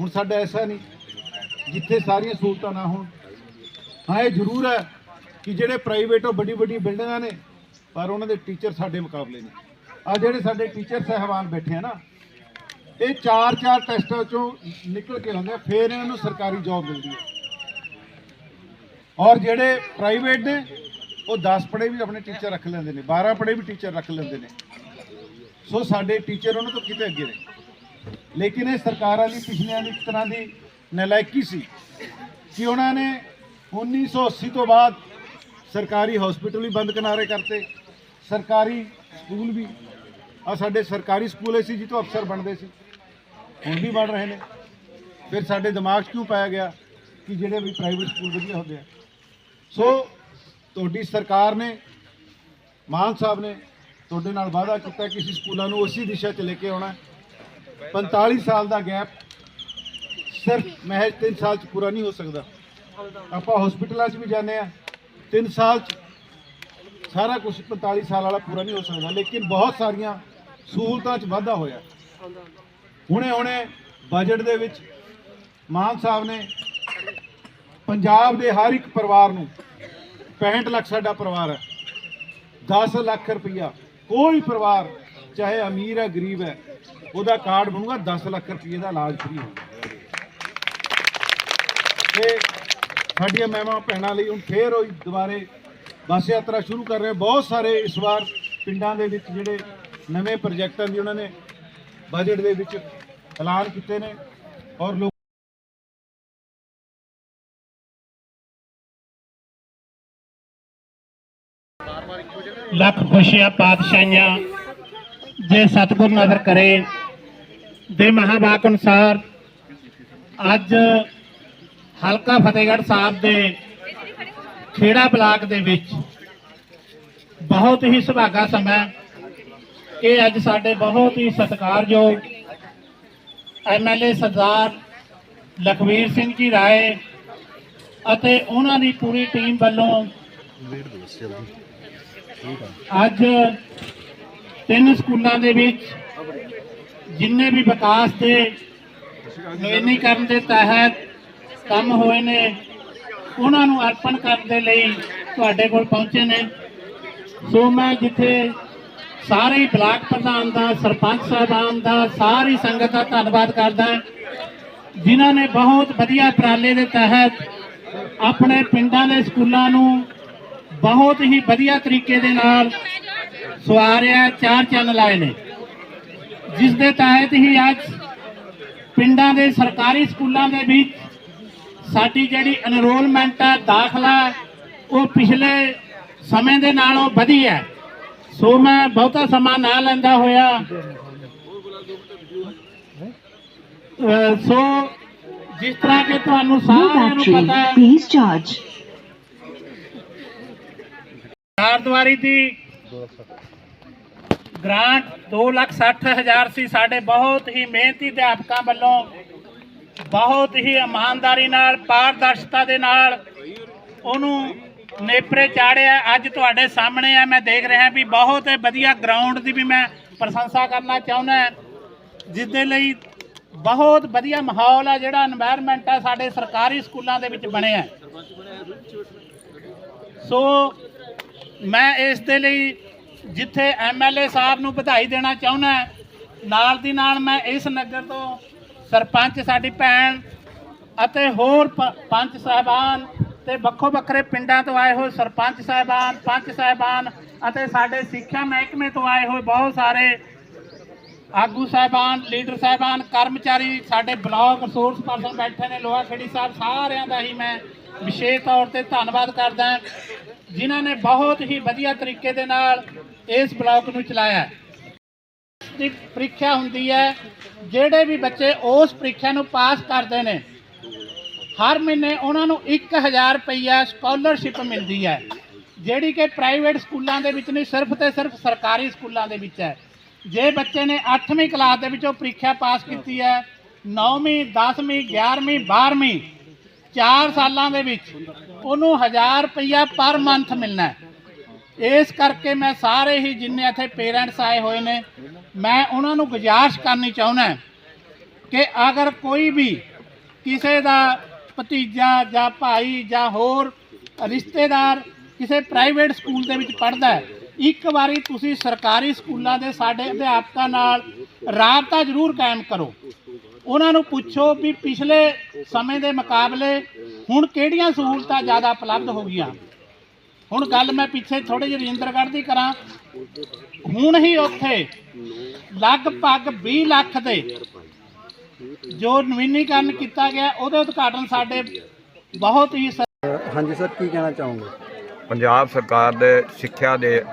ਹੁਣ ਸਾਡਾ ਐਸਾ ਨਹੀਂ, ਜਿੱਥੇ ਸਾਰੀਆਂ ਸਹੂਲਤਾਂ ਨਾ ਹੋਣ। ਹਾਂ, ਇਹ ਜ਼ਰੂਰ ਹੈ ਕਿ ਜਿਹੜੇ ਪ੍ਰਾਈਵੇਟ ਉਹ ਵੱਡੀ ਵੱਡੀ ਬਿਲਡਿੰਗਾਂ ਨੇ, ਪਰ ਉਹਨਾਂ ਦੇ ਟੀਚਰ ਸਾਡੇ ਮੁਕਾਬਲੇ ਨੇ। ਆ ਜਿਹੜੇ ਸਾਡੇ ਟੀਚਰ ਸਹਿਬਾਨ ਬੈਠੇ ਆ ਨਾ ਇਹ ਚਾਰ ਚਾਰ ਟੈਸਟਾਂ ਚੋਂ ਨਿਕਲ ਕੇ ਆਉਂਦੇ ਆ ਫਿਰ ਇਹਨਾਂ ਨੂੰ ਸਰਕਾਰੀ ਜੌਬ ਮਿਲਦੀ ਹੈ। ਔਰ ਜਿਹੜੇ ਪ੍ਰਾਈਵੇਟ ਨੇ, ਉਹ 10 ਪੜ੍ਹੇ ਵੀ ਆਪਣੇ ਟੀਚਰ ਰੱਖ ਲੈਂਦੇ ਨੇ 12 ਪੜ੍ਹੇ ਵੀ ਟੀਚਰ ਰੱਖ ਲੈਂਦੇ ਨੇ। ਸੋ ਸਾਡੇ ਟੀਚਰ ਉਹਨਾਂ ਤੋਂ ਕਿਤੇ ਅੱਗੇ ਨੇ। ਲੇਕਿਨ ਇਹ ਸਰਕਾਰਾਂ ਦੀ, ਪਿਛਲਿਆਂ ਦੀ ਤਰ੍ਹਾਂ ਦੀ ਨਲਾਇਕੀ ਸੀ ਕਿ ਉਹਨਾਂ ਨੇ 1980 ਤੋਂ ਬਾਅਦ ਸਰਕਾਰੀ ਹਸਪੀਟਲ ਵੀ ਬੰਦ ਕਿਨਾਰੇ ਕਰਤੇ, ਸਰਕਾਰੀ ਸਕੂਲ ਵੀ। ਆ ਸਾਡੇ ਸਰਕਾਰੀ ਸਕੂਲ ਸੀ ਜਿੱਥੋਂ ਅਫਸਰ ਬਣਦੇ ਸੀ। ਹੁਣ ਵੀ ਬਣ ਰਹੇ ਨੇ। ਫਿਰ ਸਾਡੇ ਦਿਮਾਗ 'ਚ ਕਿਉਂ ਪਾਇਆ ਗਿਆ ਕਿ ਜਿਹੜੇ ਵੀ ਪ੍ਰਾਈਵੇਟ ਸਕੂਲ ਵਧੀਆ ਹੁੰਦੇ ਆ? ਸੋ ਤੁਹਾਡੀ ਸਰਕਾਰ ਨੇ, ਮਾਨ ਸਾਹਿਬ ਨੇ ਤੁਹਾਡੇ ਨਾਲ ਵਾਅਦਾ ਕੀਤਾ ਕਿ ਅਸੀਂ ਸਕੂਲਾਂ ਨੂੰ ਉਸੇ ਦਿਸ਼ਾ 'ਚ ਲੈ ਕੇ ਆਉਣਾ ਹੈ। 45 ਸਾਲ ਦਾ ਗੈਪ ਸਿਰਫ ਮਹਿਜ 3 ਸਾਲ 'ਚ ਪੂਰਾ ਨਹੀਂ ਹੋ ਸਕਦਾ। ਆਪਾਂ ਹਸਪੀਟਲਾਂ 'ਚ ਵੀ ਜਾਂਦੇ ਆ 3 ਸਾਲ 'ਚ ਸਾਰਾ ਕੁਝ 45 ਸਾਲ ਵਾਲਾ ਪੂਰਾ ਨਹੀਂ ਹੋ ਸਕਦਾ। ਲੇਕਿਨ ਬਹੁਤ ਸਾਰੀਆਂ ਸਹੂਲਤਾਂ 'ਚ ਵਾਧਾ ਹੋਇਆ। ਹੁਣੇ ਹੁਣੇ ਬਜਟ ਦੇ ਵਿੱਚ ਮਾਨ ਸਾਹਿਬ ਨੇ ਪੰਜਾਬ ਦੇ ਹਰ ਇੱਕ ਪਰਿਵਾਰ ਨੂੰ 65 ਲੱਖ ਸਾਡਾ ਪਰਿਵਾਰ ਹੈ 10 ਲੱਖ ਰੁਪਈਆ, ਕੋਈ ਪਰਿਵਾਰ, ਚਾਹੇ ਅਮੀਰ ਹੈ, ਗਰੀਬ ਹੈ, ਉਹਦਾ ਕਾਰਡ ਬਣੂਗਾ 10 ਲੱਖ ਰੁਪਏ ਦਾ ਇਲਾਜ ਫ੍ਰੀ ਹੋਊਗਾ। ਤੇ ਸਾਡੀਆਂ ਮਹਿਮਾ ਭੈਣਾਂ ਲਈ ਹੁਣ ਫੇਰ ਹੋਈ ਦੁਬਾਰੇ ਬੱਸ ਯਾਤਰਾ ਸ਼ੁਰੂ ਕਰ ਰਹੇ। ਬਹੁਤ ਸਾਰੇ ਇਸ ਵਾਰ ਪਿੰਡਾਂ ਦੇ ਵਿੱਚ ਜਿਹੜੇ ਨਵੇਂ ਪ੍ਰੋਜੈਕਟਾਂ ਦੀ ਉਹਨਾਂ ਨੇ ਬਜਟ ਦੇ ਵਿੱਚ ਐਲਾਨ ਕੀਤੇ ਨੇ ਔਰ ਲੋਕ ਲੱਖ ਖੁਸ਼ੀਆਂ, ਪਾਤਸ਼ਾਹੀਆਂ ਜੇ ਸਤਿਗੁਰ ਨਜ਼ਰ ਕਰੇ ਦੇ ਮਹਾਵਾਕ ਅਨੁਸਾਰ ਅੱਜ ਹਲਕਾ ਫਤਿਹਗੜ੍ਹ ਸਾਹਿਬ ਦੇ ਖੇੜਾ ਬਲਾਕ ਦੇ ਵਿੱਚ ਬਹੁਤ ਹੀ ਸੁਭਾਗਾ ਸਮਾਂ ਇਹ ਅੱਜ ਸਾਡੇ ਬਹੁਤ ਹੀ ਸਤਿਕਾਰਯੋਗ ਐਮਐਲਏ ਸਰਦਾਰ ਲਖਵੀਰ ਸਿੰਘ ਜੀ ਰਾਏ ਅਤੇ ਉਹਨਾਂ ਦੀ ਪੂਰੀ ਟੀਮ ਵੱਲੋਂ ਅੱਜ ਤਿੰਨ ਸਕੂਲਾਂ ਦੇ ਵਿੱਚ ਜਿੰਨੇ ਵੀ ਵਿਕਾਸ ਦੇ ਨਵੀਨੀਕਰਨ ਦੇ ਤਹਿਤ ਕੰਮ ਹੋਏ ਨੇ, ਉਹਨਾਂ ਨੂੰ ਅਰਪਣ ਕਰਨ ਦੇ ਲਈ ਤੁਹਾਡੇ ਕੋਲ ਪਹੁੰਚੇ ਨੇ। ਸੋ ਮੈਂ ਜਿੱਥੇ ਸਾਰੇ ਹੀ ਬਲਾਕ ਪ੍ਰਧਾਨ ਦਾ, ਸਰਪੰਚ ਸਾਹਿਬਾਨ ਦਾ, ਸਾਰੀ ਸੰਗਤ ਦਾ ਧੰਨਵਾਦ ਕਰਦਾ ਜਿਨ੍ਹਾਂ ਨੇ ਬਹੁਤ ਵਧੀਆ ਉਪਰਾਲੇ ਦੇ ਤਹਿਤ ਆਪਣੇ ਪਿੰਡਾਂ ਦੇ ਸਕੂਲਾਂ ਨੂੰ ਬਹੁਤ ਹੀ ਵਧੀਆ ਤਰੀਕੇ ਦੇ ਨਾਲ ਸਵਾਰਿਆ, ਚਾਰ ਚੰਨ ਲਾਏ ਨੇ। ਜਿਸ ਦੇ ਤਹਿਤ ਹੀ ਅੱਜ ਪਿੰਡਾਂ ਦੇ ਸਰਕਾਰੀ ਸਕੂਲਾਂ ਦੇ ਵਿੱਚ ਸਾਡੀ ਜਿਹੜੀ ਐਨਰੋਲਮੈਂਟ ਹੈ ਦਾਖਲਾ, ਉਹ ਪਿਛਲੇ ਸਮੇਂ ਦੇ ਨਾਲੋਂ ਵਧੀ ਹੈ। ਸੋ ਮੈਂ ਬਹੁਤਾ ਸਮਾਂ ਨਾ ਲੈਂਦਾ ਹੋਇਆ ਸੋ ਜਿਸ ਤਰ੍ਹਾਂ ਕਿ ਤੁਹਾਨੂੰ ਸਾਰਿਆਂ ਨੂੰ. ਪਤਾ ਹੈ Please charge. ਚਾਰਦੁਆਰੀ ਦੀ ਗ੍ਰਾਂਟ 260000 ਸੀ ਸਾਡੇ ਬਹੁਤ ਹੀ ਮਿਹਨਤੀ ਅਧਿਆਪਕਾਂ ਵੱਲੋਂ ਬਹੁਤ ਹੀ ਇਮਾਨਦਾਰੀ ਨਾਲ ਪਾਰਦਰਸ਼ਤਾ ਦੇ ਨਾਲ ਉਹਨੂੰ ਨੇਪਰੇ ਚਾੜਿਆ, ਅੱਜ ਤੁਹਾਡੇ ਸਾਹਮਣੇ ਆ। ਮੈਂ ਦੇਖ ਰਿਹਾ ਵੀ ਬਹੁਤ ਵਧੀਆ ਗਰਾਊਂਡ ਦੀ ਵੀ ਮੈਂ ਪ੍ਰਸ਼ੰਸਾ ਕਰਨਾ ਚਾਹੁੰਦਾ ਜਿਸਦੇ ਲਈ ਬਹੁਤ ਵਧੀਆ ਮਾਹੌਲ ਆ, ਜਿਹੜਾ এনवायरमेंट ਆ ਸਾਡੇ ਸਰਕਾਰੀ ਸਕੂਲਾਂ ਦੇ ਵਿੱਚ ਬਣਿਆ ਸੋ ਮੈਂ ਇਸ ਦੇ ਲਈ ਜਿੱਥੇ ਐਮਐਲਏ ਸਾਹਿਬ ਨੂੰ ਵਧਾਈ ਦੇਣਾ ਚਾਹੁੰਦਾ ਨਾਲ ਦੀ ਨਾਲ ਮੈਂ ਇਸ ਨਗਰ ਤੋਂ ਸਰਪੰਚ, ਸਾਡੀ ਭੈਣ ਅਤੇ ਹੋਰ ਪੰਚ ਸਹਿਬਾਨ ਤੇ ਵੱਖੋ ਵੱਖਰੇ ਪਿੰਡਾਂ ਤੋਂ ਆਏ ਹੋਏ ਸਰਪੰਚ ਸਾਹਿਬਾਨ, ਪੰਚ ਸਾਹਿਬਾਨ ਅਤੇ ਸਾਡੇ ਸਿੱਖਿਆ ਮਹਿਕਮੇ ਤੋਂ ਆਏ ਹੋਏ ਬਹੁਤ ਸਾਰੇ ਆਗੂ ਸਾਹਿਬਾਨ, ਲੀਡਰ ਸਾਹਿਬਾਨ, ਕਰਮਚਾਰੀ ਸਾਡੇ ਬਲਾਕ ਰਿਸੋਰਸ ਪਰਸਨ ਬੈਠੇ ਨੇ, ਲੋਹਾ ਖੇੜੀ ਸਾਹਿਬ, ਸਾਰਿਆਂ ਦਾ ਹੀ ਮੈਂ ਵਿਸ਼ੇਸ਼ ਤੌਰ ਤੇ ਧੰਨਵਾਦ ਕਰਦਾ ਜਿਨ੍ਹਾਂ ਨੇ ਬਹੁਤ ਹੀ ਵਧੀਆ ਤਰੀਕੇ ਦੇ ਨਾਲ ਇਸ ਬਲਾਕ ਨੂੰ ਚਲਾਇਆ ਦੀ ਪ੍ਰੀਖਿਆ ਹੁੰਦੀ ਹੈ, ਜਿਹੜੇ ਵੀ ਬੱਚੇ ਉਸ ਪ੍ਰੀਖਿਆ ਨੂੰ ਪਾਸ ਕਰਦੇ ਨੇ ਹਰ ਮਹੀਨੇ ਉਹਨਾਂ ਨੂੰ 1000 ਰੁਪਈਆ ਸਕਾਲਰਸ਼ਿਪ ਮਿਲਦੀ ਹੈ। ਜਿਹੜੀ ਕਿ ਪ੍ਰਾਈਵੇਟ ਸਕੂਲਾਂ ਦੇ ਵਿੱਚ ਨਹੀਂ, ਸਿਰਫ ਤੇ ਸਿਰਫ ਸਰਕਾਰੀ ਸਕੂਲਾਂ ਦੇ ਵਿੱਚ ਹੈ। ਜੇ ਬੱਚੇ ਨੇ 8ਵੀਂ ਕਲਾਸ ਦੇ ਵਿੱਚੋਂ ਪ੍ਰੀਖਿਆ ਪਾਸ ਕੀਤੀ ਹੈ 9ਵੀਂ 10ਵੀਂ 11ਵੀਂ 12ਵੀਂ 4 ਸਾਲਾਂ ਦੇ ਵਿੱਚ ਉਹਨੂੰ 1000 ਰੁਪਈਆ ਪਰ ਮੰਥ ਮਿਲਣਾ ਇਸ ਕਰਕੇ ਮੈਂ ਸਾਰੇ ਹੀ ਜਿੰਨੇ ਇੱਥੇ ਪੇਰੈਂਟਸ ਆਏ ਹੋਏ ਨੇ, ਮੈਂ ਉਹਨਾਂ ਨੂੰ ਗੁਜ਼ਾਰਿਸ਼ ਕਰਨੀ ਚਾਹੁੰਦਾ ਕਿ ਅਗਰ ਕੋਈ ਵੀ ਕਿਸੇ ਦਾ ਭਤੀਜਾ ਜਾਂ ਭਾਈ ਜਾਂ ਹੋਰ ਰਿਸ਼ਤੇਦਾਰ ਕਿਸੇ ਪ੍ਰਾਈਵੇਟ ਸਕੂਲ ਦੇ ਵਿੱਚ ਪੜ੍ਹਦਾ ਹੈ, ਇੱਕ ਵਾਰੀ ਤੁਸੀਂ ਸਰਕਾਰੀ ਸਕੂਲਾਂ ਦੇ ਸਾਡੇ ਅਧਿਆਪਕਾਂ ਨਾਲ ਰਾਬਤਾ ਜ਼ਰੂਰ ਕਾਇਮ ਕਰੋ। ਉਹਨਾਂ ਨੂੰ ਪੁੱਛੋ ਵੀ ਪਿਛਲੇ ਸਮੇਂ ਦੇ ਮੁਕਾਬਲੇ ਹੁਣ ਕਿਹੜੀਆਂ ਸਹੂਲਤਾਂ ਜ਼ਿਆਦਾ ਉਪਲਬਧ ਹੋ ਗਈਆਂ? ਹੁਣ ਗੱਲ ਮੈਂ ਪਿੱਛੇ ਥੋੜੇ ਜਿਹੇ ਰਜਿੰਦਰਗੜ੍ਹ ਦੀ ਕਰਾਂ। ਹੁਣ ਹੀ ਉੱਥੇ ਲਗਭਗ 20 ਲੱਖ ਦੇ ਜੋ ਨਵੀਨੀਕਰਨ ਕੀਤਾ ਗਿਆ ਉਹਦੇ ਉਦਘਾਟਨ ਸਾਡੇ ਬਹੁਤ ਹੀ ਸ- ਹਾਂਜੀ ਸਰ ਕੀ ਕਹਿਣਾ ਚਾਹੋਗੇ? ਪੰਜਾਬ ਸਰਕਾਰ ਦੇ ਸਿੱਖਿਆ ਦੇ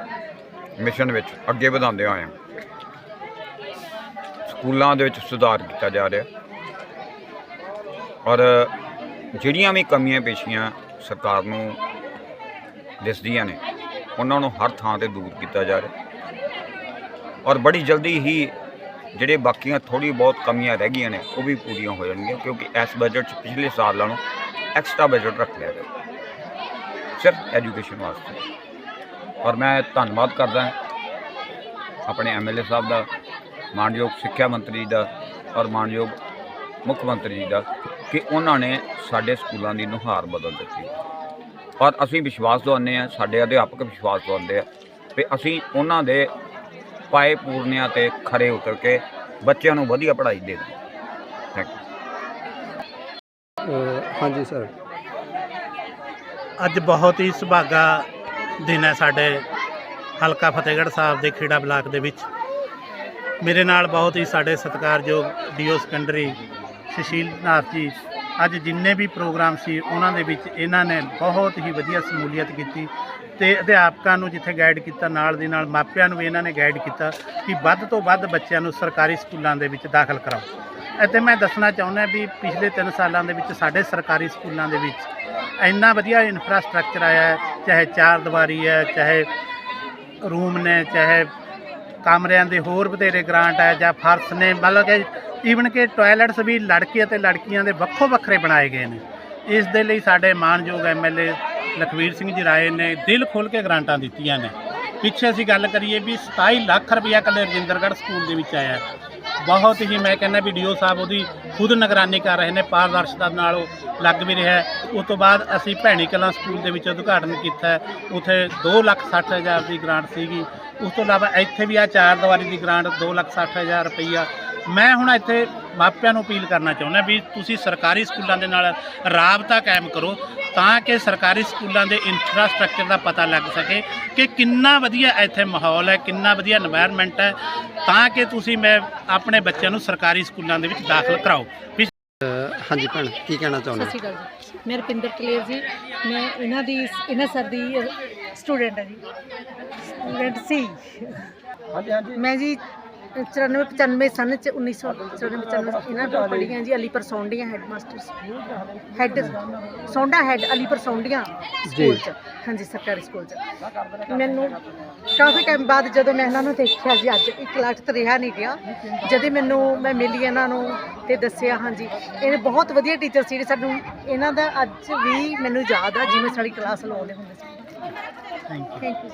ਮਿਸ਼ਨ ਵਿੱਚ ਅੱਗੇ ਵਧਾਉਂਦੇ ਹੋਏ ਸਕੂਲਾਂ ਦੇ ਵਿੱਚ ਸੁਧਾਰ ਕੀਤਾ ਜਾ ਰਿਹਾ। ਔਰ ਜਿਹੜੀਆਂ ਵੀ ਕਮੀਆਂ ਪੇਸ਼ੀਆਂ ਸਰਕਾਰ ਨੂੰ ਦਿਸਦੀਆਂ ਨੇ ਉਹਨਾਂ ਨੂੰ ਹਰ ਥਾਂ ਤੇ ਦੂਰ ਕੀਤਾ ਜਾ ਰਿਹਾ। ਔਰ ਬੜੀ ਜਲਦੀ ਹੀ ਜਿਹੜੇ ਬਾਕੀਆਂ ਥੋੜੀ ਬਹੁਤ ਕਮੀਆਂ ਰਹਿ ਗਈਆਂ ਨੇ, ਉਹ ਵੀ ਪੂਰੀਆਂ ਹੋ ਜਾਣਗੀਆਂ ਕਿਉਂਕਿ ਇਸ ਬਜਟ 'ਚ ਪਿਛਲੇ ਸਾਲ ਨਾਲੋਂ ਐਕਸਟਰਾ ਬਜਟ ਰੱਖ ਲਿਆ ਗਿਆ ਸਿਰਫ ਐਜੂਕੇਸ਼ਨ ਵਾਸਤੇ। ਔਰ ਮੈਂ ਧੰਨਵਾਦ ਕਰਦਾ ਹਾਂ ਆਪਣੇ ਐਮਐਲਏ ਸਾਹਿਬ ਦਾ, ਮਾਨਯੋਗ ਸਿੱਖਿਆ ਮੰਤਰੀ ਦਾ ਔਰ ਮਾਨਯੋਗ ਮੁੱਖ ਮੰਤਰੀ ਜੀ ਦਾ ਕਿ ਉਹਨਾਂ ਨੇ ਸਾਡੇ ਸਕੂਲਾਂ ਦੀ ਨੁਹਾਰ ਬਦਲ ਦਿੱਤੀ। ਔਰ ਅਸੀਂ ਵਿਸ਼ਵਾਸ ਦਵਾਉਂਦੇ ਹਾਂ, ਸਾਡੇ ਅਧਿਆਪਕ ਵਿਸ਼ਵਾਸ ਦਵਾਉਂਦੇ ਆ ਕਿ ਅਸੀਂ ਉਹਨਾਂ ਦੇ ਪਾਏ ਪੂਰਨਿਆਂ ਤੇ ਖਰੇ ਉਤਰ ਕੇ ਬੱਚਿਆਂ ਨੂੰ ਵਧੀਆ ਪੜ੍ਹਾਈ ਦੇ ਦੇ ਥੈਂਕ ਯੂ ਹਾਂਜੀ ਸਰ ਅੱਜ ਬਹੁਤ ਹੀ ਸੁਭਾਗਾ ਦਿਨ ਹੈ ਸਾਡੇ ਹਲਕਾ ਫਤਿਹਗੜ੍ਹ ਸਾਹਿਬ ਦੇ ਖੇੜਾ ਬਲਾਕ ਦੇ ਵਿੱਚ। ਮੇਰੇ ਨਾਲ ਬਹੁਤ ਹੀ ਸਾਡੇ ਸਤਿਕਾਰਯੋਗ ਡੀਓ ਸੈਕੰਡਰੀ ਸੁਸ਼ੀਲ ਨਾਥ ਜੀ। ਅੱਜ ਜਿੰਨੇ ਵੀ ਪ੍ਰੋਗਰਾਮ ਸੀ ਉਹਨਾਂ ਦੇ ਵਿੱਚ ਇਹਨਾਂ ਨੇ ਬਹੁਤ ਹੀ ਵਧੀਆ ਸਮੂਲੀਅਤ ਕੀਤੀ। ਤੇ ਅਧਿਆਪਕਾਂ ਨੂੰ ਜਿੱਥੇ ਗਾਈਡ ਕੀਤਾ, ਨਾਲ ਦੀ ਨਾਲ ਮਾਪਿਆਂ ਨੂੰ ਵੀ ਇਹਨਾਂ ਨੇ ਗਾਈਡ ਕੀਤਾ ਕਿ ਵੱਧ ਤੋਂ ਵੱਧ ਬੱਚਿਆਂ ਨੂੰ ਸਰਕਾਰੀ ਸਕੂਲਾਂ ਦੇ ਵਿੱਚ ਦਾਖਲ ਕਰਾਓ। ਅਤੇ ਮੈਂ ਦੱਸਣਾ ਚਾਹੁੰਦਾ ਵੀ ਪਿਛਲੇ 3 ਸਾਲਾਂ ਦੇ ਵਿੱਚ ਸਾਡੇ ਸਰਕਾਰੀ ਸਕੂਲਾਂ ਦੇ ਵਿੱਚ ਇੰਨਾ ਵਧੀਆ ਇਨਫਰਾਸਟ੍ਰਕਚਰ ਆਇਆ ਹੈ, ਚਾਹੇ ਚਾਰ ਦੀਵਾਰੀ ਹੈ, ਚਾਹੇ ਰੂਮ ਨੇ, ਚਾਹੇ ਕਮਰਿਆਂ ਦੇ ਹੋਰ ਬਥੇਰੇ ਗ੍ਰਾਂਟ ਹੈ ਜਾਂ ਫਰਸ਼ ਨੇ, ਮਤਲਬ ਕਿ ਈਵਨ ਕਿ ਟਾਇਲਟਸ ਵੀ ਲੜਕੇ ਅਤੇ ਲੜਕੀਆਂ ਦੇ ਵੱਖੋ ਵੱਖਰੇ ਬਣਾਏ ਗਏ ਨੇ। ਇਸ ਦੇ ਲਈ ਸਾਡੇ ਮਾਨਯੋਗ ਐਮਐਲਏ ਲਖਵੀਰ ਸਿੰਘ ਜੀ ਰਾਏ ਨੇ ਦਿਲ ਖੋਲ ਕੇ ਗ੍ਰਾਂਟਾਂ ਦਿੱਤੀਆਂ ਨੇ। ਪਿੱਛੇ ਅਸੀਂ ਗੱਲ ਕਰੀਏ ਵੀ 27 ਲੱਖ ਰੁਪਇਆ ਕੱਲੇ ਰਜਿੰਦਰਗੜ੍ਹ ਸਕੂਲ ਦੇ ਵਿੱਚ ਆਇਆ। ਬਹੁਤ ਹੀ ਮੈਂ ਕਹਿੰਦਾ ਵੀ ਡੀਓ ਸਾਹਿਬ ਉਹਦੀ ਖੁਦ ਨਿਗਰਾਨੀ ਕਰ ਰਹੇ ਨੇ, ਪਾਰਦਰਸ਼ਤਾ ਨਾਲ ਉਹ ਲੱਗ ਵੀ ਰਿਹਾ ਹੈ। ਉਸ ਤੋਂ ਬਾਅਦ ਅਸੀਂ ਭੈਣੀ ਕਲਾਂ ਸਕੂਲ ਦੇ ਵਿੱਚ ਉਦਘਾਟਨ ਕੀਤਾ ਹੈ। ਉੱਥੇ 2 ਲੱਖ 60 ਹਜ਼ਾਰ ਦੀ ਗ੍ਰਾਂਟ ਸੀਗੀ। ਉਸ ਤੋਂ ਇਲਾਵਾ ਇੱਥੇ ਵੀ ਆ ਚਾਰ ਦੀਵਾਰੀ ਦੀ ਗ੍ਰਾਂਟ 2 ਲੱਖ 60 ਹਜ਼ਾਰ ਰੁਪਈਆ। ਮੈਂ ਹੁਣ ਇੱਥੇ ਮਾਪਿਆਂ ਨੂੰ ਅਪੀਲ ਕਰਨਾ ਚਾਹੁੰਦਾ ਵੀ ਤੁਸੀਂ ਸਰਕਾਰੀ ਸਕੂਲਾਂ ਦੇ ਨਾਲ ਰਾਬਤਾ ਕਾਇਮ ਕਰੋ ਤਾਂ ਕਿ ਸਰਕਾਰੀ ਸਕੂਲਾਂ ਦੇ ਇਨਫਰਾਸਟ੍ਰਕਚਰ ਦਾ ਪਤਾ ਲੱਗ ਸਕੇ ਕਿ ਕਿੰਨਾ ਵਧੀਆ ਇੱਥੇ ਮਾਹੌਲ ਹੈ ਕਿੰਨਾ ਵਧੀਆ এনवायरमेंट ਹੈ ਤਾਂ ਕਿ ਤੁਸੀਂ ਮੈਂ ਆਪਣੇ ਬੱਚਿਆਂ ਨੂੰ ਸਰਕਾਰੀ ਸਕੂਲਾਂ ਦੇ ਵਿੱਚ ਦਾਖਲ ਕਰਾਓ। ਹਾਂਜੀ ਭੈਣ ਕੀ ਕਹਿਣਾ ਚਾਹੁੰਦਾ ਸਤਿ ਸ਼੍ਰੀ ਅਕਾਲ ਜੀ। ਮੈਂ ਰਪਿੰਦਰ ਕਲੇਰ ਜੀ। ਮੈਂ ਇਹਨਾਂ ਦੀ ਇਹਨਾਂ ਸਰ ਦੀ ਸਟੂਡੈਂਟ ਹਾਂ ਜੀ। ਸਟੂਡੈਂਟ ਸੀ। ਹਾਂਜੀ ਹਾਂਜੀ। ਮੈਂ ਜੀ 94 95 ਸਨ ਚ 1994 95 ਇਹਨਾਂ ਤੋਂ ਪੜ੍ਹੀ ਹਾਂ ਜੀ Alipur Saundian head master head Saunda head Alipur Saundian school ਚ। ਹਾਂਜੀ ਸਰਕਾਰੀ ਸਕੂਲ ਚ। ਮੈਨੂੰ ਕਾਫੀ ਟਾਈਮ ਬਾਅਦ ਜਦੋਂ ਮੈਂ ਇਹਨਾਂ ਨੂੰ ਦੇਖਿਆ ਜੀ ਅੱਜ ਇੱਕ ਲੱਖ ਤੇ ਰਿਹਾ ਨਹੀਂ ਗਿਆ। ਜਦੋਂ ਮੈਨੂੰ ਮੈਂ ਮਿਲੀ ਇਹਨਾਂ ਨੂੰ ਤੇ ਦੱਸਿਆ ਹਾਂਜੀ। ਇਹ ਬਹੁਤ ਵਧੀਆ ਟੀਚਰ ਸੀ ਸਾਨੂੰ ਇਹਨਾਂ ਦਾ ਅੱਜ ਵੀ ਮੈਨੂੰ ਯਾਦ ਆ ਜਿਵੇਂ ਸਾਡੀ ਕਲਾਸ ਲਾਉਂਦੇ ਹੁੰਦੇ ਸੀ। Thank you